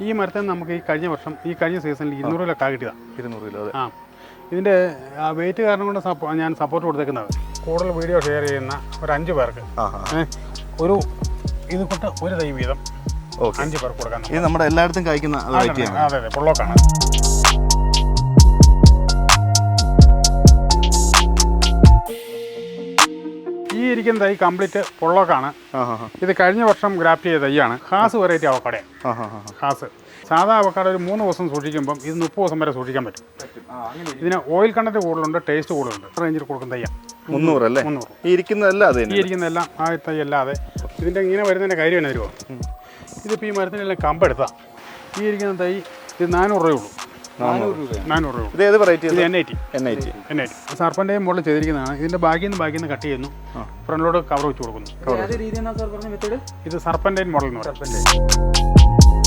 ഈ മരത്തെ നമുക്ക് ഈ കഴിഞ്ഞ വർഷം ഈ കഴിഞ്ഞ സീസണിൽ ഇരുന്നൂറ് കിലോ കാ കിട്ടിയതാണ് ഇരുന്നൂറ് കിലോ അതെ. ആ. ഇതിന്റെ വെയിറ്റ് കാരണം കൊണ്ട് സപ്പോ ഞാൻ സപ്പോർട്ട് കൊടുത്തേക്കുന്നത്. കൂടുതൽ വീഡിയോ ഷെയർ ചെയ്യുന്ന ഒരു അഞ്ച് പേർക്ക്. ഒരു ഇത് കൊണ്ട് ഒരു തൈ വീതം അഞ്ച് പേർക്ക് കൊടുക്കാൻ ഇത് നമ്മുടെ എല്ലായിടത്തും കഴിക്കുന്ന അതെ അതെ പൊള്ളോക്കാണ്. ഇരിക്കുന്ന തൈ കംപ്ലീറ്റ് പൊള്ളോക്കാണ്. ഇത് കഴിഞ്ഞ വർഷം ഗ്രാഫ്റ്റ് ചെയ്ത തൈയാണ് ഹാസ് വെറൈറ്റി അവക്കടയാണ് ഹാസ്. സാധാ അവക്കാട് ഒരു മൂന്ന് ദിവസം സൂക്ഷിക്കുമ്പം ഇത് മുപ്പത് ദിവസം വരെ സൂക്ഷിക്കാൻ പറ്റും. ഇതിന് ഓയിൽ കണ്ടന്റ് കൂടുതലുണ്ട് ടേസ്റ്റ് കൂടുതലുണ്ട്. റേഞ്ചിൽ കൊടുക്കുന്ന തയ്യാ. മുന്നൂറ് അല്ലേ? മുന്നൂറ്. ഈ ഇരിക്കുന്നതല്ല അത് ഈ തന്നെ ഇരിക്കുന്നതെല്ലാം ആ തൈ അല്ലാതെ ഇതിന്റെ ഇങ്ങനെ വരുന്നതിന്റെ കാര്യം തന്നെ വരുമോ ഇതിപ്പോൾ ഈ മരത്തിനെല്ലാം കമ്പെടുത്താം ഈ ഇരിക്കുന്ന തൈ ഇത് നാനൂറ് രൂപയുള്ളൂ നാനൂറ് രൂപ. ഇത് ഏത് വെറൈറ്റി ഇത് N I T N I T N I T സർപ്പന്റെയും മുകളിൽ ചെയ്തിരിക്കുന്നതാണ്. ഇതിന്റെ ബാക്കിൽ നിന്ന് ബാക്കിൽ നിന്ന് കട്ട് ചെയ്യുന്നു. ഫ്രണ്ടിലോട്ട് കവർ വെച്ച് കൊടുക്കുന്നു. ഇത് സർപ്പന്റെ മോഡൽ എന്ന് പറയും.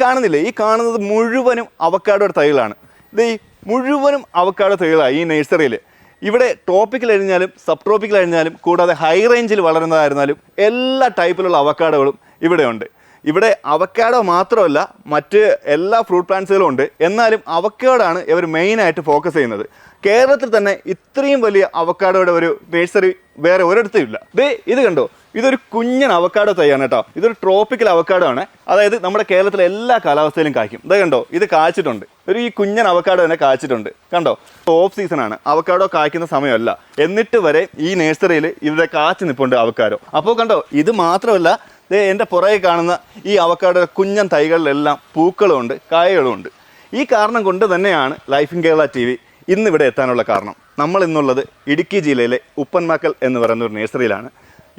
കാണുന്നില്ലേ? ഈ കാണുന്നത് മുഴുവനും അവക്കാടോ തൈകളാണ്. ഇത് ഈ മുഴുവനും അവക്കാടോ തൈകളാണ് ഈ നഴ്സറിയിൽ ഇവിടെ ടോപ്പിക്കൽ അഴിഞ്ഞാലും സബ് ട്രോപ്പിക്കൽ അഴിഞ്ഞാലും കൂടാതെ ഹൈ റേഞ്ചിൽ വളരുന്നതായിരുന്നാലും എല്ലാ ടൈപ്പിലുള്ള അവക്കാടോകളും ഇവിടെയുണ്ട് ഇവിടെ അവക്കാടോ മാത്രമല്ല മറ്റ് എല്ലാ ഫ്രൂട്ട് പ്ലാന്റ്സുകളും ഉണ്ട്. എന്നാലും അവക്കാടാണ് ഇവർ മെയിനായിട്ട് ഫോക്കസ് ചെയ്യുന്നത്. കേരളത്തിൽ തന്നെ ഇത്രയും വലിയ അവക്കാഡോയുടെ ഒരു നഴ്സറി വേറെ ഒരിടത്തും ഇല്ല. ദേ ഇത് കണ്ടോ? ഇതൊരു കുഞ്ഞൻ അവക്കാഡോ തൈയാണ് കേട്ടോ. ഇതൊരു ട്രോപ്പിക്കൽ അവക്കാഡോ ആണ്. അതായത് നമ്മുടെ കേരളത്തിലെ എല്ലാ കാലാവസ്ഥയിലും കായ്ക്കും. ഇത് കണ്ടോ? ഇത് കായ്ച്ചിട്ടുണ്ട്. ഒരു ഈ കുഞ്ഞൻ അവക്കാഡോ തന്നെ കായ്ച്ചിട്ടുണ്ട്. കണ്ടോ? ഓഫ് സീസൺ ആണ്. അവക്കാടോ കായ്ക്കുന്ന സമയമല്ല. എന്നിട്ട് വരെ ഈ നേഴ്സറിയിൽ ഇവിടെ കാച്ചു നിൽപ്പുണ്ട് അവക്കാരോ അപ്പോൾ കണ്ടോ? ഇത് മാത്രമല്ല ദേ എന്റെ പുറകെ കാണുന്ന ഈ അവക്കാഡോ കുഞ്ഞൻ തൈകളിലെല്ലാം പൂക്കളും ഉണ്ട് കായകളും ഉണ്ട് ഈ കാരണം കൊണ്ട് തന്നെയാണ് ലൈഫ് ഇൻ കേരള ടി വി ഇന്ന് ഇവിടെ എത്താനുള്ള കാരണം. നമ്മൾ ഇന്നുള്ളത് ഇടുക്കി ജില്ലയിലെ ഉപ്പൻമാക്കൽ എന്ന് പറയുന്ന ഒരു നഴ്സറിയിലാണ്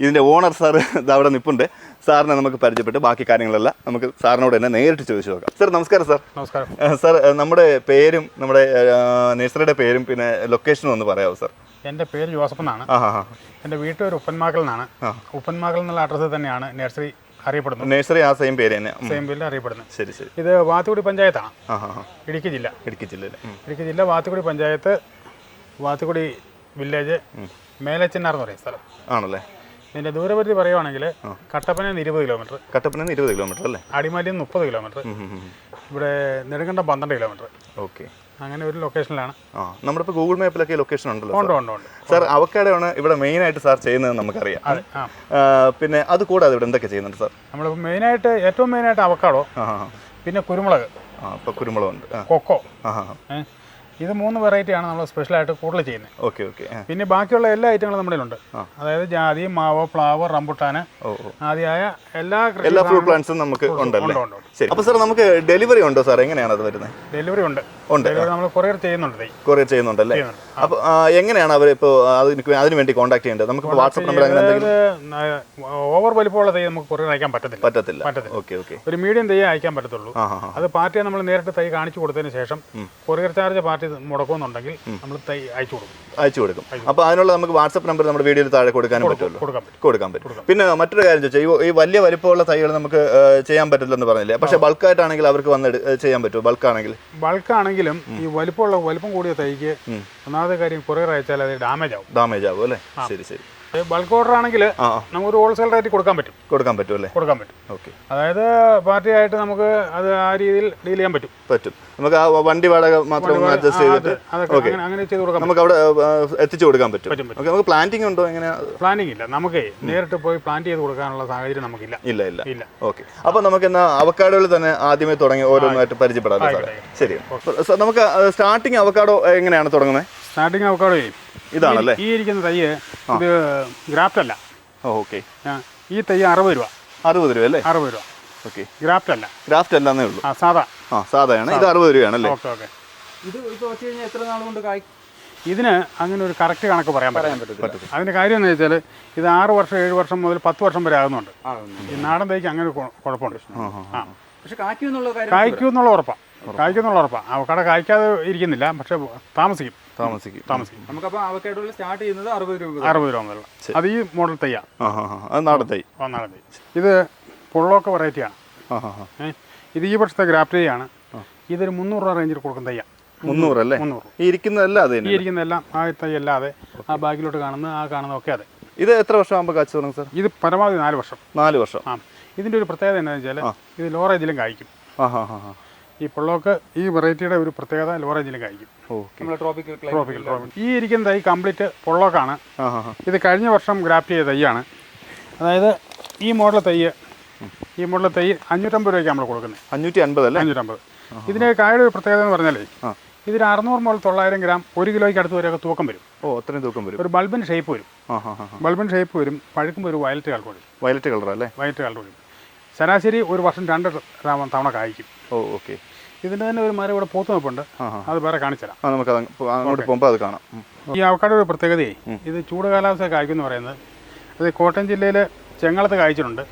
ഇതിന്റെ ഓണർ സാർ അവിടെ നിൽപ്പുണ്ട് സാറിനെ നമുക്ക് പരിചയപ്പെട്ട്. ബാക്കി കാര്യങ്ങളെല്ലാം നമുക്ക് സാറിനോട് തന്നെ നേരിട്ട് ചോദിച്ചു നോക്കാം. സാർ നമസ്കാരം സാർ. നമസ്കാരം. സാർ നമ്മുടെ പേരും നമ്മുടെ നേഴ്സറിയുടെ പേരും പിന്നെ ലൊക്കേഷനും ഒന്ന് പറയാമോ സാർ? എന്റെ പേര് ജോസഫ് എന്നാണ് എന്റെ വീട്ടൂർ ഉപ്പന്മാക്കൽ എന്നാണ് ഉപ്പന്മാക്കൽ എന്നുള്ള അഡ്രസ്സിൽ തന്നെയാണ് നഴ്സറി അറിയപ്പെടുന്നത്. നഴ്സറി ആ സെയിം പേര് തന്നെ. സെയിം പേരിൽ അറിയപ്പെടുന്നത്. ശരി ശരി. ഇത് വാത്തുകുടി പഞ്ചായത്താണ്. ഇടുക്കി ജില്ല. ഇടുക്കി ജില്ലയിൽ ഇടുക്കി ജില്ല വാത്തുകുടി പഞ്ചായത്ത് വാത്തുകുടി വില്ലേജ് മേലച്ചിന്നാർ എന്ന് പറയും സ്ഥലം. ആണല്ലേ? ഇതിന്റെ ദൂരപരിധി പറയുവാണെങ്കിൽ കട്ടപ്പനയിൽ ഇരുപത് കിലോമീറ്റർ കട്ടപ്പന നിന്ന് ഇരുപത് കിലോമീറ്റർ അല്ലേ? അടിമാലിയിൽ നിന്ന് മുപ്പത് കിലോമീറ്റർ ഇവിടെ നെടുങ്കണ്ടം പന്ത്രണ്ട് കിലോമീറ്റർ ഓക്കെ. അങ്ങനെ ഒരു ലൊക്കേഷനിലാണ് ആ നമ്മുടെ ഇപ്പോൾ ഗൂഗിൾ മാപ്പിലൊക്കെ ലൊക്കേഷൻ ഉണ്ടല്ലോ ഉണ്ട് ഉണ്ട് ഉണ്ട്. സാർ അവക്കാടാണ് ഇവിടെ മെയിനായിട്ട് സാർ ചെയ്യുന്നത് നമുക്കറിയാം. പിന്നെ അത് കൂടാതെ ഇവിടെ എന്തൊക്കെ ചെയ്യുന്നുണ്ട് സാർ? നമ്മളിപ്പോൾ മെയിനായിട്ട് ഏറ്റവും മെയിനായിട്ട് അവക്കാടോ പിന്നെ കുരുമുളക് ആ ഉണ്ട് കുരുമുളകുണ്ട്. കൊക്കോ ഇത് മൂന്ന് വെറൈറ്റിയാണ് നമ്മൾ സ്പെഷ്യലായിട്ട് കൂടുതൽ ചെയ്യുന്നത്. ഓക്കെ ഓക്കെ പിന്നെ ബാക്കിയുള്ള എല്ലാ ഐറ്റങ്ങളും നമ്മുടെ ഉണ്ട് അതായത് ജാതി മാവ് പ്ലാവ് റംബുട്ടാന് ആദ്യമായ എല്ലാ എല്ലാ ഫ്രൂട്ട് പ്ലാന്റ്സും നമുക്ക് ഉണ്ടല്ലേ. ശരി. അപ്പോൾ സാർ നമുക്ക് ഡെലിവറി ഉണ്ടോ സാർ എങ്ങനെയാണ് അത് വരുന്നത്? ഡെലിവറി ഉണ്ട്. ഉണ്ട്. നമ്മൾ കൊറിയർ ചെയ്യുന്നുണ്ട് കൊറിയർ ചെയ്യുന്നുണ്ടല്ലേ അല്ലേ? അപ്പോൾ എങ്ങനെയാണ് അവർ ഇപ്പോൾ അതിന് അതിന് വേണ്ടി കോൺടാക്ട് ചെയ്യേണ്ടത്? നമുക്ക് വാട്സപ്പ് നമ്പർ അങ്ങനെ എന്തെങ്കിലും ഓവർ വലിപ്പമുള്ള തൈ നമുക്ക് കൊറിയർ അയക്കാൻ പറ്റത്തില്ല. പറ്റത്തില്ല. പറ്റത്തില്ല. ഓക്കെ ഓക്കെ ഒരു മീഡിയം തൈ അയക്കാൻ പറ്റത്തുള്ളൂ. അത് പാർട്ടിയെ നമ്മൾ നേരിട്ട് തൈ കാണിച്ചു കൊടുത്തതിന് ശേഷം കൊറിയർ ചാർജ് പാർട്ടി മുടക്കുമെന്നുണ്ടെങ്കിൽ നമ്മൾ തൈ അയച്ചു കൊടുക്കും. അയച്ചു കൊടുക്കും. അപ്പോൾ അതിനുള്ള നമുക്ക് വാട്സപ്പ് നമ്പർ നമ്മുടെ വീഡിയോയിൽ താഴെ കൊടുക്കാനും പറ്റുമല്ലോ? കൊടുക്കാൻ പറ്റും. കൊടുക്കാൻ പറ്റും. പിന്നെ മറ്റൊരു കാര്യം ചോദിച്ചാൽ ഈ- വലിയ വലിപ്പമുള്ള തൈകൾ നമുക്ക് ചെയ്യാൻ പറ്റില്ലെന്ന് പറഞ്ഞില്ലേ? പക്ഷെ ബൾക്കായിട്ടാണെങ്കിൽ അവർക്ക് വന്ന് ചെയ്യാൻ പറ്റുമോ? ബൾക്കാണെങ്കിൽ? ബൾക്കാണെങ്കിലും ഈ വലിപ്പമുള്ള വലിപ്പം കൂടിയ തൈക്ക് ഒന്നാമത്തെ കാര്യം കുറേ അയച്ചാൽ അത് ഡാമേജ് ആവും. ഡാമേജ് ആവും അല്ലേ? ശരി ശരി. ബൾക്ക് ഓർഡർ ആണെങ്കിൽ നമുക്ക് ഒരു നമുക്കൊരു ഹോൾസെയിൽ റേറ്റ് കൊടുക്കാൻ പറ്റും. കൊടുക്കാൻ പറ്റും അല്ലേ? കൊടുക്കാൻ പറ്റും. ഓക്കെ. അതായത് പാർട്ടി ആയിട്ട് നമുക്ക് അത് ആ രീതിയിൽ ഡീൽ ചെയ്യാൻ പറ്റും. പറ്റും. നമുക്ക് ആ വണ്ടി വാടക മാത്രം അഡ്ജസ്റ്റ് ചെയ്തിട്ട് ഓക്കെ. അങ്ങനെ ചെയ്ത് കൊടുക്കാം നമുക്ക് അവിടെ എത്തിച്ചു കൊടുക്കാൻ പറ്റും. ഓക്കെ നമുക്ക് പ്ലാന്റിംഗ് ഉണ്ടോ എങ്ങനെയാ? പ്ലാനിങ് ഇല്ല. നമുക്ക് നേരിട്ട് പോയി പ്ലാന്റ് ചെയ്ത് കൊടുക്കാനുള്ള സാഹചര്യം നമുക്കില്ല. ഇല്ല ഇല്ല. ഇല്ല. ഓക്കെ. അപ്പൊ നമുക്ക് എന്നാ അവക്കാഡോയിൽ തന്നെ ആദ്യമേ തുടങ്ങി ഓരോന്നായിട്ട് പരിചയപ്പെടാം ശരി നമുക്ക് സ്റ്റാർട്ടിങ് അവക്കാഡോ എങ്ങനെയാണ് തുടങ്ങുന്നത്? സ്റ്റാർട്ടിങ് അവക്കാടോ ചെയ്യും ഇതാണല്ലേ? ഈ ഇരിക്കുന്ന തൈ ഇത് ഗ്രാഫ്റ്റ് അല്ല ഓക്കെ. ഈ തൈ അറുപത് രൂപ. അറുപത് രൂപ അല്ലേ? അറുപത് രൂപ. ഓക്കെ. ഗ്രാഫ്റ്റ് അല്ല ഗ്രാഫ്റ്റ് അല്ലാന്നേ ഉള്ളൂ. ആ സാധാ. ആ സാധാരണ ഇത് അറുപത് രൂപയാണല്ലേ? Okay okay. ഇത് ഇപ്പോൾ വെച്ച് കഴിഞ്ഞാൽ എത്ര നാൾ കൊണ്ട് കായ്? ഇതിന് അങ്ങനെ ഒരു കറക്റ്റ് കണക്ക് പറയാൻ പറയാൻ പറ്റും അതിന്റെ കാര്യം എന്ന് വെച്ചാൽ ഇത് ആറ് വർഷം ഏഴ് വർഷം മുതൽ പത്ത് വർഷം വരെ ആകുന്നുണ്ട്. ഈ നാടൻ തൈക്ക് അങ്ങനെ കുഴപ്പമുണ്ട്. ആ പക്ഷെ കായ്ക്കും എന്നുള്ള ഉറപ്പാണ് കായ്ക്കും എന്നുള്ള ഉറപ്പാണ് അവക്കട കായ്ക്കാതെ ഇരിക്കുന്നില്ല. പക്ഷെ താമസിക്കും. താമസിക്കും. താമസിക്കും. നമുക്കപ്പോൾ അവക്കാഡോയിൽ സ്റ്റാർട്ട് ചെയ്യുന്നത് അറുപത് രൂപ അറുപത് രൂപ മുതലുള്ള. അത് ഈ മോഡൽ തയ്യാ ആ. അത് നാടൻ തൈ. വന്നാലും തൈ. ഇത് പൊള്ളോക്ക വെറൈറ്റിയാണ് ആ ഇത് ഈ വർഷത്തെ ഗ്രാഫ്റ്റ് ആണ്. ഇതൊരു മുന്നൂറ് രൂപ റേഞ്ചിൽ കൊടുക്കുന്ന തയ്യ മുന്നൂറ് അല്ലേ? ഈ ഇരിക്കുന്നതല്ല അത് ഈ ഇരിക്കുന്നതെല്ലാം ആ തൈ അല്ലാതെ ആ ബാഗിലോട്ട് കാണുന്ന ആ കാണുന്നതൊക്കെ അതെ. ഇത് എത്ര വർഷം ആകുമ്പോൾ കാച്ചു തുടങ്ങും സാർ? ഇത് പരമാവധി നാല് വർഷം. നാല് വർഷം. ആ. ഇതിന്റെ ഒരു പ്രത്യേകത എന്താണെന്ന് വെച്ചാൽ ഇത് ലോ റേഞ്ചിലും കായ്ക്കും. ആ ഹാ ഹാ ഈ പൊള്ളോക്ക് ഈ വെറൈറ്റിയുടെ ഒരു പ്രത്യേകത ലോ കഴിക്കും കായ്ക്കും ട്രോപ്പിക്കൽ ഈ ഇരിക്കുന്ന തൈ കംപ്ലീറ്റ് പൊള്ളോക്കാണ്. ഇത് കഴിഞ്ഞ വർഷം ഗ്രാഫ്റ്റ് ചെയ്ത തൈയാണ്. അതായത് ഈ മോഡൽ തൈ ഈ മോഡൽ തൈ അഞ്ഞൂറ്റമ്പത് രൂപയ്ക്ക് നമ്മൾ കൊടുക്കുന്നത്. അഞ്ഞൂറ്റി അൻപത് അല്ലേ? അഞ്ഞൂറ്റമ്പത്. ഇതിന്റെ കായുടെ ഒരു പ്രത്യേകത എന്ന് പറഞ്ഞാലേ. ഇതിന് അറുന്നൂറ് മുതൽ തൊള്ളായിരം ഗ്രാം ഒരു കിലോയ്ക്ക് അടുത്ത് വരെയൊക്കെ തൂക്കം വരും. ഓ അത്രയും തൂക്കം വരും. ഒരു ബൾബിന് ഷേപ്പ് വരും. ബൾബിന് ഷേപ്പ് വരും. പഴുക്കുമ്പോൾ ഒരു വയലറ്റ് കളർ വരും. വയലറ്റ് കളർ അല്ലേ? വയലറ്റ് കളർ വരും. ശരാശരി ഒരു വർഷം രണ്ട് തവണ കായ്ക്കും. Oh okay. ഇതിന്റെ തന്നെ ഒരു മരം ഇവിടെ പോത്തു നിൽപ്പുണ്ട് അത് വേറെ കാണിച്ചുതരാം. നമുക്ക് അങ്ങോട്ട് പോകുമ്പോൾ അത് കാണാം. ഈ അവക്കാട് ഒരു പ്രത്യേകതയെ ഇത് ചൂട് കാലാവസ്ഥ കായ്ക്കും പറയുന്നത് അത് കോട്ടയം ജില്ലയിൽ ചെങ്ങളത്ത് കായ്ച്ചിട്ടുണ്ട്.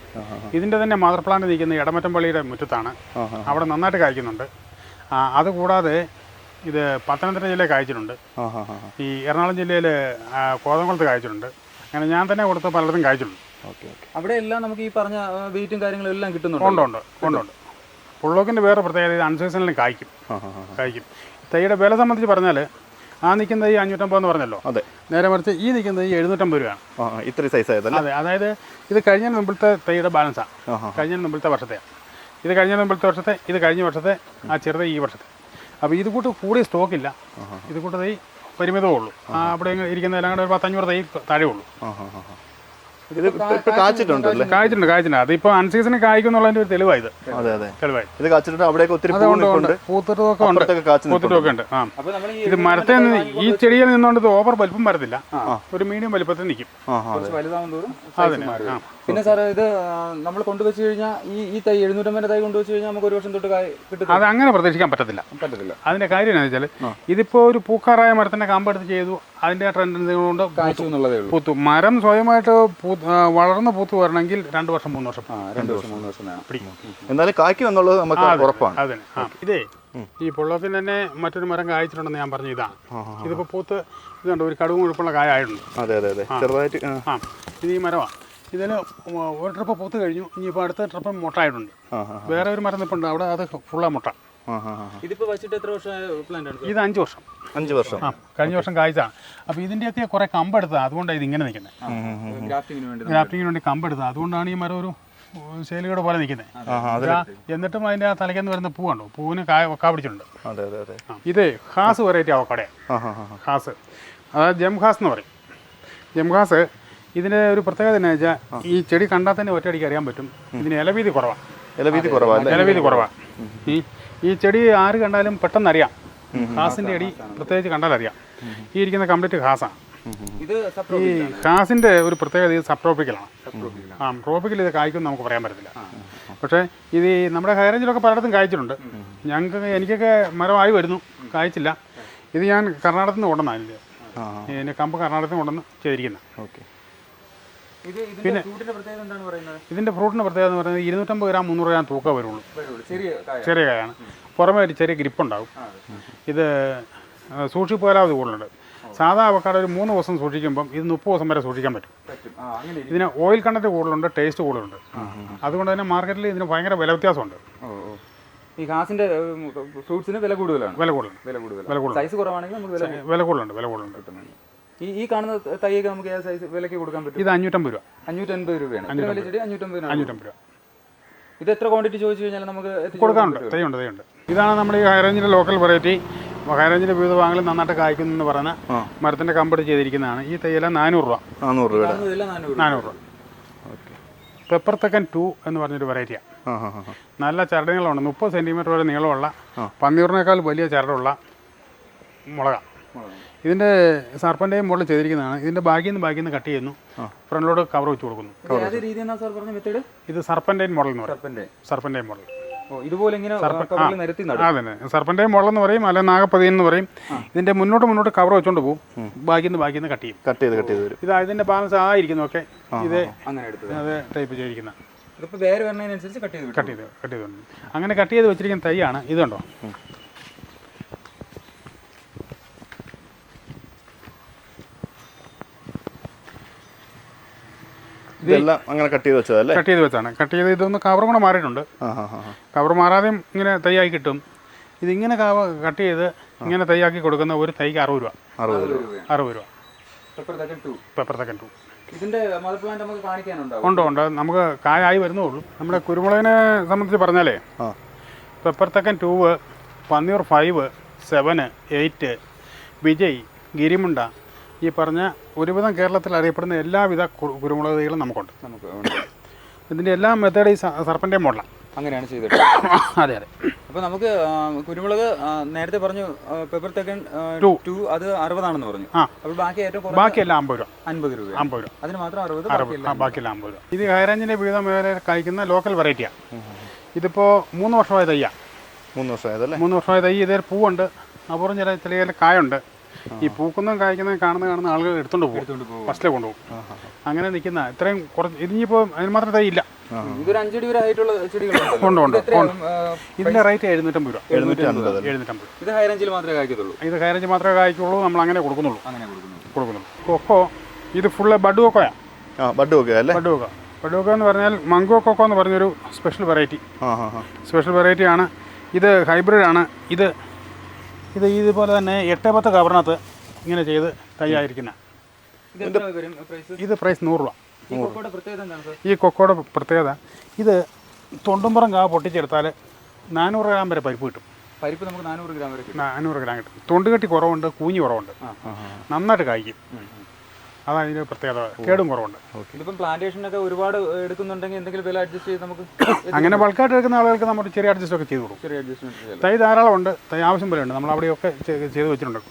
ഇതിന്റെ തന്നെ മദർ പ്ലാന്റ് നിൽക്കുന്ന ഇടമറ്റംപള്ളിയുടെ മുറ്റത്താണ്. അവിടെ നന്നായിട്ട് കായ്ക്കുന്നുണ്ട്. അതുകൂടാതെ ഇത് പത്തനംതിട്ട ജില്ലയിൽ കായ്ച്ചിട്ടുണ്ട്. ഈ എറണാകുളം ജില്ലയിൽ കോതംകുളത്ത് കായ്ച്ചിട്ടുണ്ട്. അങ്ങനെ ഞാൻ തന്നെ കൊടുത്ത പലയിടത്തും കായ്ച്ചിട്ടുണ്ട്. അവിടെ എല്ലാം നമുക്ക് ഈ പറഞ്ഞ വെയിറ്റും കാര്യങ്ങളും എല്ലാം കിട്ടുന്നുണ്ട്. ഉണ്ട് ഉണ്ട് ഉണ്ട് ഉണ്ട്. പുള്ളോക്കിന്റെ വേറെ പ്രത്യേകത ഇത് അൺസീസണിൽ കായ്ക്കും. കായ്ക്കും. തൈയുടെ വില സംബന്ധിച്ച് പറഞ്ഞാൽ ആ നിൽക്കുന്ന തൈ അഞ്ഞൂറ്റമ്പത് എന്ന് പറഞ്ഞല്ലോ? അതെ. നേരെ മറിച്ച് ഈ നിൽക്കുന്ന തൈ എഴുന്നൂറ്റമ്പത് രൂപയാണ്. ഇത്രയും സൈസ് ആയതല്ലേ? അതെ അതായത് ഇത് കഴിഞ്ഞ മുമ്പിലത്തെ തൈയുടെ ബാലൻസാണ് കഴിഞ്ഞ മുമ്പിലത്തെ വർഷത്തെ. ഇത് കഴിഞ്ഞ മുമ്പിലത്തെ വർഷത്തെ ഇത് കഴിഞ്ഞ വർഷത്തെ ആ ചെറുത് ഈ വർഷത്തെ. അപ്പോൾ ഇത് കൂട്ട് കൂടിയ സ്റ്റോക്കില്ല ഇത് കൂട്ട് തൈ പരിമിതമേ ഉള്ളൂ. ആ അവിടെ ഇരിക്കുന്ന എല്ലാം കൂടെ ഒരു പത്തഞ്ഞൂറ് തൈ താഴെ ഉള്ളൂ. ഇത് കാച്ചിട്ടുണ്ടല്ലേ? കായ്ച്ചിട്ടുണ്ട്. കായ്ച്ചിട്ടുണ്ട് അൺസീസണിൽ ഒരു അതെ അതെ. തെളിവായി. ഇത് കാച്ചിട്ടുണ്ട് അവിടെയൊക്കെ ഒത്തിരി ഉണ്ട് പൂത്തിട്ടൊക്കെ പൂത്തിട്ടൊക്കെ ആ. ഇത് മരത്തെ ഈ ചെടിയിൽ നിന്നുകൊണ്ട് ഇത് ഓവർ വലിപ്പം വരത്തില്ല. ഒരു മീഡിയം വലിപ്പത്തിൽ നിൽക്കും. പിന്നെ സാർ ഇത് നമ്മൾ കൊണ്ടുവച്ച് കഴിഞ്ഞാൽ ഈ ഈ തൈ എഴുന്നൂറ്റമ്പത് തൈ കൊണ്ടുവച്ച് കഴിഞ്ഞാൽ നമുക്ക് ഒരു വർഷം തൊട്ട് കിട്ടും അത് അങ്ങനെ പ്രതീക്ഷിക്കാൻ പറ്റത്തില്ല. പറ്റത്തില്ല. അതിന്റെ കാര്യം എന്താണെന്ന് വെച്ചാൽ ഇതിപ്പോ ഒരു പൂക്കാറായ മരത്തിന്റെ കാമ്പെടുത്ത് ചെയ്തു. അതിന്റെ ട്രെൻഡ് കൊണ്ട് എന്നുള്ളതേ ഉള്ളൂ. പൂത്തു. മരം സ്വയമായിട്ട് വളർന്ന് പൂത്തു വരണമെങ്കിൽ രണ്ട് വർഷം മൂന്ന് വർഷം. ആ രണ്ട് വർഷം മൂന്ന് വർഷം എന്നാലും കായ്ക്കും എന്നുള്ളത് നമുക്ക് ഉറപ്പാണ്. അതെ ഇതേ ഈ പൊള്ളത്തിന് തന്നെ മറ്റൊരു മരം കായ്ച്ചിട്ടുണ്ടെന്ന് ഞാൻ പറഞ്ഞു ഇതാ. ഇതിപ്പോ പൂത്ത് ഇതുണ്ട് ഒരു കടുവും കൊഴുപ്പുള്ള കായ ആയിട്ടുണ്ട് അതെ അതെ. അതെ ചെറുതായിട്ട് ആ, ഇത് ഈ മരമാണ് ഇതിന് ഒരു ട്രിപ്പ് പൂത്ത് കഴിഞ്ഞു ഇനിയിപ്പോൾ അടുത്ത ട്രിപ്പ് മുട്ടായിട്ടുണ്ട്. വേറെ ഒരു മരം നിൽപ്പുണ്ട് അവിടെ അത് ഫുള്ളാ മുട്ട. ഇതിപ്പോ വെച്ചിട്ട് എത്ര പ്ലാന്റ് ആണ്? ഇത് അഞ്ച് വർഷം. അഞ്ച് വർഷം. ആ കഴിഞ്ഞ വർഷം കായ്ച്ചാണ് അപ്പോൾ ഇതിന്റെയൊക്കെ കുറേ കമ്പെടുത്തതാണ് അതുകൊണ്ടാണ് ഇത് ഇങ്ങനെ നിൽക്കുന്നത് ഗ്രാഫ്റ്റിങ്ങിന് വേണ്ടി ഗ്രാഫ്റ്റിങ്ങിന് വേണ്ടി കമ്പെടുത്തത് അതുകൊണ്ടാണ് ഈ മരം ഒരു ശൈലികയുടെ പോലെ നിൽക്കുന്നത് എന്നിട്ടും അതിന്റെ ആ തലയ്ക്കെന്ന് വരുന്ന പൂവുണ്ടോ പൂവിന് കായ ഒക്കാ പിടിച്ചിട്ടുണ്ട്. ഇത് അതെ അതെ. ആ, ഹാസ് വെറൈറ്റി അവക്കടയാണ് ഹാസ്. അതായത് ജംഹാസ് എന്ന് പറയും. ജംഹാസ് ഇതിന്റെ ഒരു പ്രത്യേകത എന്നാ വെച്ചാൽ ഈ ചെടി കണ്ടാൽ തന്നെ ഒറ്റയടിക്ക് അറിയാൻ പറ്റും. ഇതിന് ഇലവീതി കുറവാണ് ഇലവീതി കുറവാണ് ഇലവീതി കുറവാണ് ഈ ഈ ചെടി ആര് കണ്ടാലും പെട്ടെന്ന് അറിയാം. ഹാസിന്റെ അടി പ്രത്യേകിച്ച് കണ്ടാൽ അറിയാം. ഈ ഇരിക്കുന്ന കംപ്ലീറ്റ് ഹാസാണ് ഇത് ഈ ഹാസിന്റെ ഒരു പ്രത്യേകത ഇത് സബ് ട്രോപ്പിക്കലാണ് ആ ട്രോപ്പിക്കൽ ഇത് കായ്ക്കും നമുക്ക് പറയാൻ പറ്റത്തില്ല. പക്ഷേ ഇത് നമ്മുടെ ഹൈറേഞ്ചിലൊക്കെ പലയിടത്തും കായ്ച്ചിട്ടുണ്ട്. ഞങ്ങൾക്ക് എനിക്കൊക്കെ മരമായി വരുന്നു. കായ്ച്ചില്ല. ഇത് ഞാൻ കർണാടകത്തിൽ നിന്ന് കൊണ്ടുവന്നാണ് ഇതിന്റെ കമ്പ് കർണാടകത്തിൽ നിന്ന് കൊണ്ടുവന്ന് ചെയ്തിരിക്കുന്നത് ഓക്കെ. ഇത് ഇതിന്റെ ഫ്രൂട്ടിന്റെ പ്രത്യേകത എന്താണ് പറയുന്നത്? ഇതിന്റെ ഫ്രൂട്ടിന്റെ പ്രത്യേകത എന്ന് പറയുന്നത് ഇരുന്നൂറ്റമ്പത് ഗ്രാം മുന്നൂറ് ഗ്രാം തൂക്കം വരുള്ളൂ. ചെറിയ കായ ചെറിയ കായാണ്. പുറമേ ഒരു ചെറിയ ഗ്രിപ്പ് ഉണ്ടാവും ഇത് സൂക്ഷിപ്പോലാതെ കൂടുതലുണ്ട്. സാധാ അവക്കാട് ഒരു മൂന്ന് ദിവസം സൂക്ഷിക്കുമ്പം ഇത് മുപ്പത് ദിവസം വരെ സൂക്ഷിക്കാൻ പറ്റും. ഇതിന് ഓയിൽ കണ്ടന്റ് കൂടുതലുണ്ട് ടേസ്റ്റ് കൂടുതലുണ്ട്. അതുകൊണ്ട് തന്നെ മാർക്കറ്റിൽ ഇതിന് ഭയങ്കര വില വ്യത്യാസമുണ്ട്. ഈ ഹാസിന്റെ ഫ്രൂട്ട്സിന് വില കൂടുതലാണ്. വില കൂടുതലാണ്. വില കൂടുതൽ വില കൂടുതൽ സൈസ് കുറവാണെങ്കിൽ വില കൂടുതലുണ്ട് വില കൂടുതലുണ്ട്. ഈ ഈ കാണുന്ന തൈയൊക്കെ നമുക്ക് ഏത് സൈസ് വിലക്ക് കൊടുക്കാൻ പറ്റും? ഇത് അഞ്ഞൂറ്റമ്പത് രൂപ. അഞ്ഞൂറ്റമ്പത് രൂപയാണ്. ഇത്ര വലിയ ചെടി അഞ്ഞൂറ്റമ്പതിനാണ് അഞ്ഞൂറ്റമ്പത് രൂപ. ഇത് എത്ര ക്വാണ്ടിറ്റി ചോദിച്ചു കഴിഞ്ഞാൽ നമുക്ക് എത്തിച്ച് കൊടുക്കാനുണ്ട്. തൈയുണ്ട് തൈയുണ്ട്. ഇതാണ് നമ്മുടെ ഈ ഹൈറേഞ്ചിന്റെ ലോക്കൽ വെറൈറ്റി ഹൈറേഞ്ചിന്റെ വിവിധ ഭാഗങ്ങളിൽ നന്നായിട്ട് കായ്ക്കുന്നു എന്ന് പറഞ്ഞ മരത്തിന്റെ കമ്പടി ചെയ്തിരിക്കുന്നതാണ്. ഈ തൈയെല്ലാം നാനൂറ് രൂപ. നാനൂറ് രൂപ. നാനൂറ് രൂപ. പെപ്പർ തെക്കൻ ടു എന്ന് പറഞ്ഞൊരു വെറൈറ്റിയാണ് നല്ല ചരടുകളുണ്ട് മുപ്പത് സെന്റിമീറ്റർ വരെ നീളമുള്ള പന്നീറിനേക്കാൾ വലിയ ചരടുള്ള മുളക. ഇതിന്റെ സർപ്പന്റെയും മോഡൽ ചെയ്തിരിക്കുന്നതാണ്. ഇതിന്റെ ബാക്കിൽ നിന്ന് ബാക്കിൽ നിന്ന് കട്ട് ചെയ്യുന്നു. ഫ്രണ്ടിലോട്ട് കവർ വെച്ച് കൊടുക്കുന്നു. ഇത് സർപ്പന്റെയും മോഡൽ എന്ന് പറയും. സർപ്പന്റെ. സർപ്പന്റെയും മോഡൽ ഓ ഇതുപോലെ ഇങ്ങനെ കവറിൽ നിരത്തി നടും. ആ തന്നെ മോഡൽ എന്ന് പറയും അല്ലെ നാഗപ്പതി എന്ന് പറയും. ഇതിന്റെ മുന്നോട്ട് മുന്നോട്ട് കവർ വെച്ചോണ്ട് പോകും ബാക്കിൽ നിന്ന് ബാക്കിൽ നിന്ന് കട്ട് ചെയ്യും. കട്ട് ചെയ്ത് കട്ട് ചെയ്ത് വരും. ഇതാ ഇതിന്റെ ബാലൻസ് ആയിരിക്കുന്നു ഓക്കെ ഇത് അത് ടൈപ്പ് ചെയ്തിരിക്കുന്ന. കട്ട് ചെയ്ത്. കട്ട് ചെയ്ത് കട്ട് ചെയ്ത് അങ്ങനെ കട്ട് ചെയ്ത് വെച്ചിരിക്കുന്ന തൈയാണ്. ഇതുണ്ടോ ഇതെല്ലാം അങ്ങനെ കട്ട് ചെയ്ത് വെച്ചതല്ലേ? കട്ട് ചെയ്ത് വെച്ചാണ് കട്ട് ചെയ്ത് ഇതൊന്ന് കവർ കൂടെ മാറിയിട്ടുണ്ട്. കവർ മാറാതെയും ഇങ്ങനെ തൈയായി കിട്ടും. ഇതിങ്ങനെ കവ കട്ട് ചെയ്ത് ഇങ്ങനെ തൈയാക്കി കൊടുക്കുന്ന ഒരു തൈക്ക് അറുപത് രൂപ. അറുപത് രൂപ. അറുപത് രൂപ. പെപ്പർ തക്കൻ ടു ഉണ്ട് ഉണ്ട്. നമുക്ക് കായായി വരുന്നേ ഉള്ളൂ നമ്മുടെ കുരുമുളകിനെ സംബന്ധിച്ച് പറഞ്ഞാലേ പെപ്പർ തെക്കൻ two Panniyur five seven eight Vijay Girimunda ഈ പറഞ്ഞ ഒരുവിധം കേരളത്തിൽ അറിയപ്പെടുന്ന എല്ലാവിധ കുരുമുളകുകളും കുരുമുളക് തൈകളും നമുക്കുണ്ട്. നമുക്ക് ഇതിന്റെ എല്ലാ മെത്തേഡ് ഈ സർപ്പന്റെ മോഡലാണ് അങ്ങനെയാണ് ചെയ്തത് അതെ അതെ. അപ്പോൾ നമുക്ക് കുരുമുളക് നേരത്തെ പറഞ്ഞു പെപ്പർ തെക്കൻ ടു. ടു അത് അറുപതാണെന്ന് പറഞ്ഞു. ആ. അപ്പോൾ ബാക്കി ഏറ്റവും ബാക്കി ബാക്കിയെല്ലാം അമ്പത് രൂപ. അൻപത് രൂപ. അമ്പത് രൂപ. അതിന് മാത്രം അറുപത് ബാക്കിയെല്ലാം അമ്പത് രൂപ. ഇത് ഹൈറേഞ്ചിന്റെ വിവിധ മേഖലയിൽ കഴിക്കുന്ന ലോക്കൽ വെറൈറ്റിയാണ് ഇതിപ്പോൾ മൂന്ന് വർഷമായ തയ്യാ. മൂന്ന് വർഷമായതല്ലേ? മൂന്ന് വർഷമായ തൈ ഇതേ പൂവുണ്ട്. അപൂർവം ചില ചില ചില കായുണ്ട്. ഈ പൂക്കുന്നതും കായ്ക്കുന്നതും കാണുന്ന കാണുന്ന ആളുകൾ എടുത്തോണ്ട് പോകും. ഫസ്റ്റിലെ കൊണ്ടുപോകും അങ്ങനെ നിൽക്കുന്ന ഇത്രയും കുറച്ച് ഇനിയിപ്പോ അതിന് മാത്രം തൈ ഇല്ല. ഉണ്ട് ഉണ്ട് ആ, റേറ്റ് എഴുന്നൂറ്റമ്പത് രൂപ. എഴുന്നൂറ്റമ്പത് ഇത് ഹൈറേഞ്ചിൽ മാത്രമേ കായ്ക്കത്തുള്ളൂ? ഇത് ഹൈറേഞ്ച് മാത്രമേ കായ്ക്കുള്ളൂ. നമ്മൾ അങ്ങനെ കൊടുക്കുന്നുള്ളൂ. അങ്ങനെ കൊടുക്കുന്നുള്ളൂ. കൊക്കോ ഇത് ഫുള്ള് ബഡ് കൊക്കോയാ ആ ബഡ് ഒക്കെ അല്ലേ? ബഡ് കൊക്കോ ബഡ് കൊക്കോ എന്ന് പറഞ്ഞാൽ മംഗോ കൊക്കോ എന്ന് പറഞ്ഞൊരു സ്പെഷ്യൽ വെറൈറ്റി സ്പെഷ്യൽ വെറൈറ്റി ആണ്. ഇത് ഹൈബ്രിഡ് ആണ്. ഇത് ഇത് ഇതുപോലെ തന്നെ എട്ട് പത്ത് കവറിനകത്ത് ഇങ്ങനെ ചെയ്ത് തയ്യായിരിക്കുന്ന. ഇത് പ്രൈസ് നൂറ് രൂപ. ഈ കൊക്കോടെ പ്രത്യേകത ഇത് തൊണ്ടുംപുറം കാ പൊട്ടിച്ചെടുത്താൽ നാനൂറ് ഗ്രാം വരെ പരിപ്പ് കിട്ടും. പരിപ്പ് നമുക്ക് നാനൂറ് ഗ്രാം വരെ നാനൂറ് ഗ്രാം കിട്ടും. തൊണ്ടുകെട്ടി കുറവുണ്ട് കൂഞ്ഞി കുറവുണ്ട്. നന്നായിട്ട് കായ്ക്കും. അതാണ് ഇതിന്റെ പ്രത്യേകത. കേടും കുറവുണ്ട്. ഇതിപ്പം പ്ലാന്റേഷനൊക്കെ ഒരുപാട് എടുക്കുന്നുണ്ടെങ്കിൽ എന്തെങ്കിലും വില അഡ്ജസ്റ്റ് ചെയ്ത് നമുക്ക് അങ്ങനെ ബൾക്കായിട്ട് എടുക്കുന്ന ആളുകൾക്ക് നമ്മൾ ചെറിയ അഡ്ജസ്റ്റ് ഒക്കെ ചെയ്ത് കൊടുക്കും. ചെറിയ അഡ്ജസ്റ്റ്മെന്റ് തൈ ധാരാളം ഉണ്ട് തൈ ആവശ്യം പോലെ ഉണ്ട്. നമ്മൾ അവിടെയൊക്കെ ചെയ്ത് വെച്ചിട്ടുണ്ട്.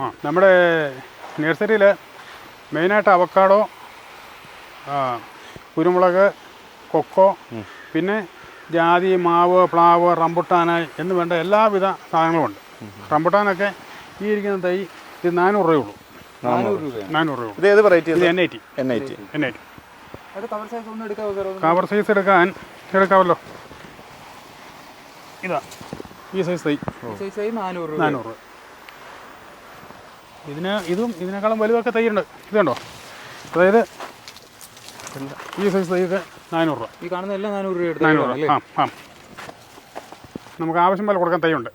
ആ നമ്മുടെ നഴ്സറിയിൽ മെയിനായിട്ട് അവക്കാടോ കുരുമുളക് കൊക്കോ പിന്നെ ജാതി മാവ് പ്ലാവ് റംബുട്ടാന എന്ന് വേണ്ട എല്ലാവിധ സാധനങ്ങളും ഉണ്ട് റംബുട്ടാനൊക്കെ ഈ ഇരിക്കുന്ന തൈ ഇത് നാനൂറ് രൂപയുള്ളൂ നാനൂറ് രൂപ. ഇത് ഏത് വെറൈറ്റി ഇത് N N N I T അത് കവർ സൈസ് ഒന്നും എടുക്കാവോ സാർ കവർ സൈസ് എടുക്കാൻ എടുക്കാമല്ലോ. ഇതാ. ഈ സൈസ് തൈ. നാനൂറ് ഇതിന് ഇതും ഇതിനേക്കാളും വലുതൊക്കെ തൈയുണ്ട് ഇതുണ്ടോ അതായത് ഈ സൈസ് തൈയൊക്കെ നാനൂറ് രൂപ. ഈ കാണുന്ന എല്ലാം നാനൂറ് രൂപ നാനൂറ് രൂപ. ആ ആ. നമുക്ക് ആവശ്യം പോലെ കൊടുക്കാൻ തൈയുണ്ട്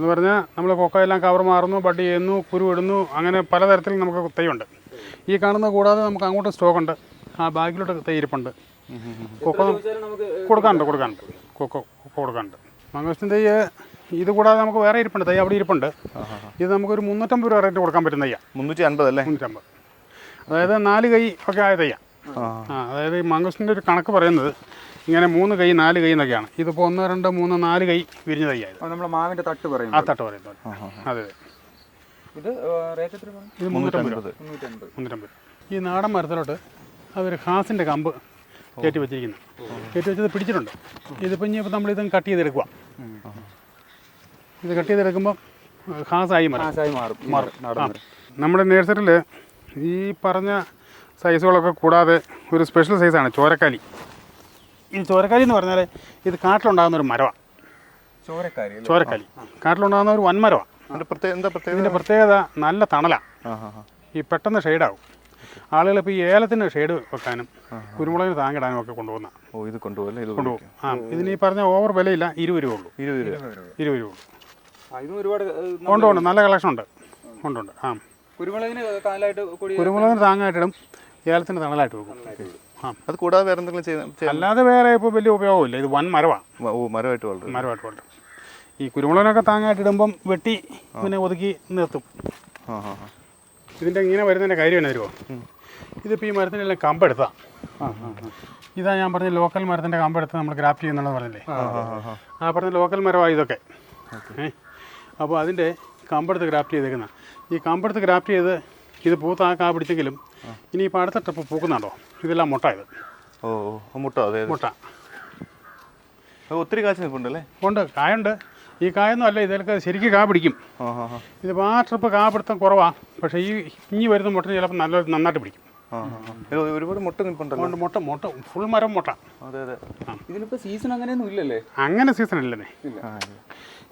എന്ന് പറഞ്ഞാൽ നമ്മൾ കൊക്കയെല്ലാം കവർ മാറുന്നു ബഡ് ചെയ്യുന്നു കുരുവിടുന്നു അങ്ങനെ പലതരത്തിൽ നമുക്ക് തൈയുണ്ട്. ഈ കാണുന്ന കൂടാതെ നമുക്ക് അങ്ങോട്ടും സ്റ്റോക്ക് ഉണ്ട്. ആ ബാഗിലോട്ട് തൈ ഇരിപ്പുണ്ട്. കൊക്കോ നമുക്ക് കൊടുക്കാനുണ്ട് കൊടുക്കാനുണ്ട്. കൊക്കോ കൊക്കോ കൊടുക്കാനുണ്ട്. മംഗോസ്റ്റിൻ തൈ ഇത് കൂടാതെ നമുക്ക് വേറെ ഇരിപ്പുണ്ട് തൈ അവിടെ ഇരിപ്പുണ്ട്. ഇത് നമുക്കൊരു മുന്നൂറ്റമ്പത് രൂപ റേറ്റ് കൊടുക്കാൻ പറ്റുന്ന തയ്യാ മുന്നൂറ്റി അൻപത് അല്ലേ? മുന്നൂറ്റമ്പത്. അതായത് നാല് കൈ ഒക്കെ ആയ തയ്യാ ആ. ആ അതായത് ഈ മംഗോസ്റ്റിന്റെ ഒരു കണക്ക് പറയുന്നത് ഇങ്ങനെ മൂന്ന് കൈ നാല് കൈ എന്നൊക്കെയാണ്. ഇതിപ്പോൾ ഒന്ന് രണ്ട് മൂന്ന് നാല് കൈ വിരിഞ്ഞ തയ്യാണ് നമ്മൾ മാവിന്റെ തട്ട് പറയും ആ തട്ട് പറയും അതെ. ഇത് റേറ്റ് എത്ര ഇത് മുന്നൂറ്റമ്പത് മുന്നൂറ്റമ്പത്. ഈ നാടൻ മരത്തിലോട്ട് അവർ ഹാസിന്റെ കമ്പ് കയറ്റി വെച്ചിരിക്കുന്നു. കയറ്റി വെച്ചത് പിടിച്ചിട്ടുണ്ട്. ഇതിപ്പോൾ ഇനി നമ്മൾ നമ്മളിത് കട്ട് ചെയ്തെടുക്കുക ഇത് കട്ട് ചെയ്തെടുക്കുമ്പോൾ ഹാസായി മാറും. മാറും നമ്മുടെ നേഴ്സറിയിൽ ഈ പറഞ്ഞ സൈസുകളൊക്കെ കൂടാതെ ഒരു സ്പെഷ്യൽ സൈസാണ് ചോരക്കാലി ഈ ചോരക്കാലി എന്ന് പറഞ്ഞാൽ ഇത് കാട്ടിലുണ്ടാകുന്ന ഒരു മരമാണ് ചോരക്കാലി? ചോരക്കാലി കാട്ടിലുണ്ടാകുന്ന ഒരു വൻമരമാണ് അതിന്റെ പ്രത്യേക എന്താ പ്രത്യേകത? ഇതിന്റെ പ്രത്യേകത നല്ല തണലാണ് ഈ പെട്ടെന്ന് ഷെയ്ഡാവും. ആളുകൾ ഇപ്പോൾ ഈ ഏലത്തിന് ഷെയ്ഡ് വെക്കാനും കുരുമുളകിന് താങ്ങിടാനും ഒക്കെ കൊണ്ടുപോകുന്ന ഓ ഇത് കൊണ്ടുപോകും ആ ഇതിന് ഈ പറഞ്ഞ ഓവർ വിലയില്ല ഇരുപത് രൂപ ഉള്ളൂ. ഇരുപത് രൂപ. ഇരുപത് രൂപ. ഉള്ളൂ. ഒരുപാട് ഉണ്ട് ഉണ്ട് നല്ല കളക്ഷൻ ഉണ്ട് ഉണ്ട് ഉണ്ട് ആ. കുരുമുളകിന് കുരുമുളകിന് താങ്ങായിട്ടിടും. ഏലത്തിന് തണലായിട്ട് വെക്കും. അത് കൂടാതെ വേറെ എന്തെങ്കിലും ചെയ്ത അല്ലാതെ വേറെ ഇപ്പോൾ വലിയ ഉപയോഗമില്ല ഇത് വൻ മരമാണ് ഓ മരമായിട്ട് വളരും. മരമായിട്ട് വളരും. ഈ കുരുമുളകിനൊക്കെ താങ്ങായിട്ട് ഇടുമ്പം വെട്ടി പിന്നെ ഒതുക്കി നിർത്തും. ഇതിന്റെ ഇങ്ങനെ വരുന്നതിന്റെ കാര്യം തന്നെ വരുമോ ഇതിപ്പോൾ ഈ മരത്തിനെല്ലാം കമ്പെടുത്താ ഇതാ ഞാൻ പറഞ്ഞ ലോക്കൽ മരത്തിന്റെ കമ്പെടുത്ത് നമ്മൾ ഗ്രാഫ്റ്റ് ചെയ്യുന്നുള്ളത് പറഞ്ഞില്ലേ? ആ പറഞ്ഞ ലോക്കൽ മരമാണ് ഇതൊക്കെ. അപ്പോൾ അതിന്റെ കമ്പെടുത്ത് ഗ്രാഫ്റ്റ് ചെയ്തേക്കുന്ന. ഈ കമ്പെടുത്ത് ഗ്രാഫ്റ്റ് ചെയ്ത് ഇത് പൂത്ത് ആ കാ പിടിച്ചെങ്കിലും ഇനി ഇപ്പം അടുത്ത ട്രിപ്പ് പൂക്കുന്നുണ്ടോ? ഇതെല്ലാം മുട്ട ഇത്. ഓ ഓ മുട്ട അതെ മുട്ട. അത് ഒത്തിരി കാശ് നിൽപ്പുണ്ടല്ലേ? ഉണ്ട് കായുണ്ട്. ഈ കായൊന്നും അല്ല ഇതിലൊക്കെ ശരിക്കും കാ പിടിക്കും. ഇതിപ്പോൾ ആ ട്രിപ്പ് കാ പിടുത്തം കുറവാണ് പക്ഷേ ഈ ഇനി വരുന്ന മുട്ട ചിലപ്പോൾ നല്ല നന്നായിട്ട് പിടിക്കും. ഒരുപാട് മുട്ട നിൽപ്പുണ്ടല്ലോ. മുട്ട മുട്ട ഫുൾ മരം മുട്ട. അതെ അതെ. ഇതിലിപ്പോൾ സീസൺ അങ്ങനെയൊന്നും ഇല്ലല്ലേ? അങ്ങനെ സീസൺ ഇല്ലെന്നേ.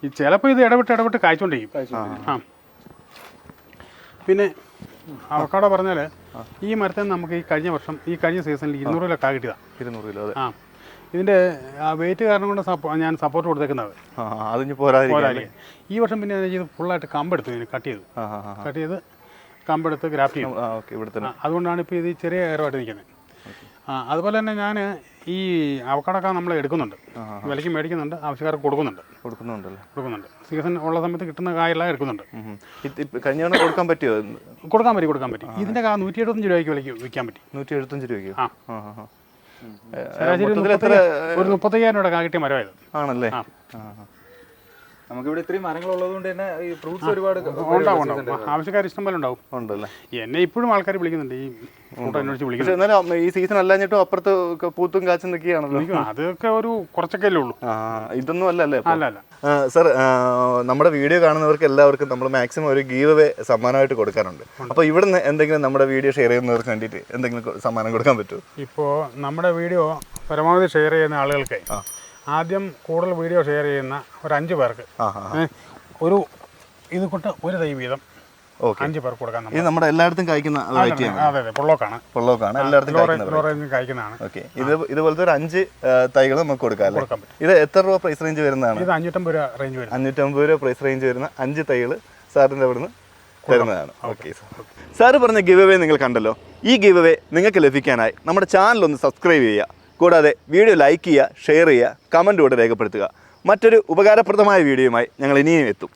ഈ ചിലപ്പോൾ ഇത് ഇടവിട്ട് ഇടവിട്ട് കായ്ച്ചോണ്ടിരിക്കും. ആ. പിന്നെ അവക്കാടോ പറഞ്ഞാൽ ഈ മരത്തിൽ നമുക്ക് ഈ കഴിഞ്ഞ വർഷം ഈ കഴിഞ്ഞ സീസണിൽ ഇരുന്നൂറ് കിലോ കാ കിട്ടിയതാണ് ഇരുന്നൂറ് കിലോ ആ. ഇതിന്റെ വെയിറ്റ് കാരണം കൊണ്ട് സപ്പോ ഞാൻ സപ്പോർട്ട് കൊടുത്തേക്കുന്നത് അതിന് പോരാതിരിക്കാൻ ഈ വർഷം പിന്നെ ഞാൻ ഇത് ഫുള്ളായിട്ട് കമ്പെടുത്തു ഇതിന് കട്ട് ചെയ്തു. കട്ട് ചെയ്ത് കമ്പെടുത്ത് ഗ്രാഫ്റ്റ് ചെയ്തു. തന്നെ. അതുകൊണ്ടാണ് ഇപ്പോൾ ഇത് ചെറിയ കയറുമായിട്ട് നിൽക്കുന്നത്. ആ അതുപോലെ തന്നെ ഞാൻ ഈ അവക്കാടൊക്കെ നമ്മൾ എടുക്കുന്നുണ്ട്. വിലയ്ക്ക് മേടിക്കുന്നുണ്ട് ആവശ്യക്കാർക്ക് കൊടുക്കുന്നുണ്ട്. കൊടുക്കുന്നുണ്ടല്ലോ കൊടുക്കുന്നുണ്ട്. സീസൺ ഉള്ള സമയത്ത് കിട്ടുന്ന കായെല്ലാം എടുക്കുന്നുണ്ട്. കഴിഞ്ഞ തവണ കൊടുക്കാൻ പറ്റുമോ കൊടുക്കാൻ പറ്റി കൊടുക്കാൻ പറ്റി. ഇതിന്റെ കാ നൂറ്റി എഴുപത്തഞ്ച് രൂപയ്ക്ക് വിലയ്ക്ക് വിൽക്കാൻ പറ്റി. നൂറ്റി എഴുപത്തഞ്ച് രൂപയ്ക്ക്? ആ. ഒരു മുപ്പത്തയ്യായിരം രൂപ കാ കിട്ടിയ മരമായത്. ആണല്ലേ. നമുക്കിവിടെ ഇത്രയും മരങ്ങൾ ഉള്ളതുകൊണ്ട് തന്നെ ഈ ഫ്രൂട്ട്സ് ഒരുപാട് ഉണ്ടാവും ഉണ്ടാവും. ആവശ്യക്കാർ ഇഷ്ടം പോലെ ഉണ്ടാവും. ഉണ്ടല്ലേ? എന്നെ ഇപ്പോഴും ആൾക്കാർ വിളിക്കുന്നുണ്ട്. ഈ കൂട്ടം അന്വേഷിച്ച് പക്ഷെ വിളിക്കുന്നുണ്ട്. എന്നാലും ഈ സീസൺ അല്ലാഞ്ഞിട്ടും അപ്പുറത്ത് പൂത്തും കാച്ചും നിൽക്കുകയാണല്ലോ. അതൊക്കെ ഒരു കുറച്ചൊക്കെ അല്ലേ ഉള്ളൂ. ആ ഇതൊന്നും അല്ല അല്ലേ. അല്ല അല്ല സർ നമ്മുടെ വീഡിയോ കാണുന്നവർക്ക് എല്ലാവർക്കും നമ്മൾ മാക്സിമം ഒരു ഗീവ് അവേ സമ്മാനമായിട്ട് കൊടുക്കാറുണ്ട് അപ്പോൾ ഇവിടുന്ന് എന്തെങ്കിലും നമ്മുടെ വീഡിയോ ഷെയർ ചെയ്യുന്നവർക്ക് വേണ്ടിയിട്ട് എന്തെങ്കിലും സമ്മാനം കൊടുക്കാൻ പറ്റുമോ? ഇപ്പോൾ നമ്മുടെ വീഡിയോ പരമാവധി ഷെയർ ചെയ്യുന്ന ആളുകൾക്ക് ആദ്യം കൂടുതൽ വീഡിയോ ഷെയർ ചെയ്യുന്ന ഒരു അഞ്ച് പേർക്ക്. ഒരു ഇത് കൊണ്ട് ഒരു തൈ വീതം അഞ്ച് പേർക്ക് കൊടുക്കാൻ ഇത് നമ്മുടെ എല്ലായിടത്തും കഴിക്കുന്ന അതെ അതെ പൊള്ളോക്കാണ് പൊള്ളോക്കാണ് എല്ലായിടത്തും ഓക്കെ. ഇത് ഇതുപോലത്തെ ഒരു അഞ്ച് തൈകൾ നമുക്ക് കൊടുക്കാം കൊടുക്കാൻ ഇത് എത്ര രൂപ പ്രൈസ് റേഞ്ച് വരുന്നതാണ്? ഇത് അഞ്ഞൂറ്റമ്പത് രൂപ റേഞ്ച് വരും അഞ്ഞൂറ്റമ്പത് രൂപ പ്രൈസ് റേഞ്ച് വരുന്ന അഞ്ച് തൈകൾ സാറിന്റെ അവിടുന്ന് തരുന്നതാണ്. ഓക്കെ. സാർ. പറഞ്ഞ ഗിവ് അവേ നിങ്ങൾ കണ്ടല്ലോ. ഈ ഗിവ് അവേ നിങ്ങൾക്ക് ലഭിക്കാനായി നമ്മുടെ ചാനൽ ഒന്ന് സബ്സ്ക്രൈബ് ചെയ്യുക. കൂടാതെ വീഡിയോ ലൈക്ക് ചെയ്യുക ഷെയർ ചെയ്യുക കമന്റ് കൂടെ രേഖപ്പെടുത്തുക. മറ്റൊരു ഉപകാരപ്രദമായ വീഡിയോയുമായി ഞങ്ങൾ ഇനിയും എത്തും.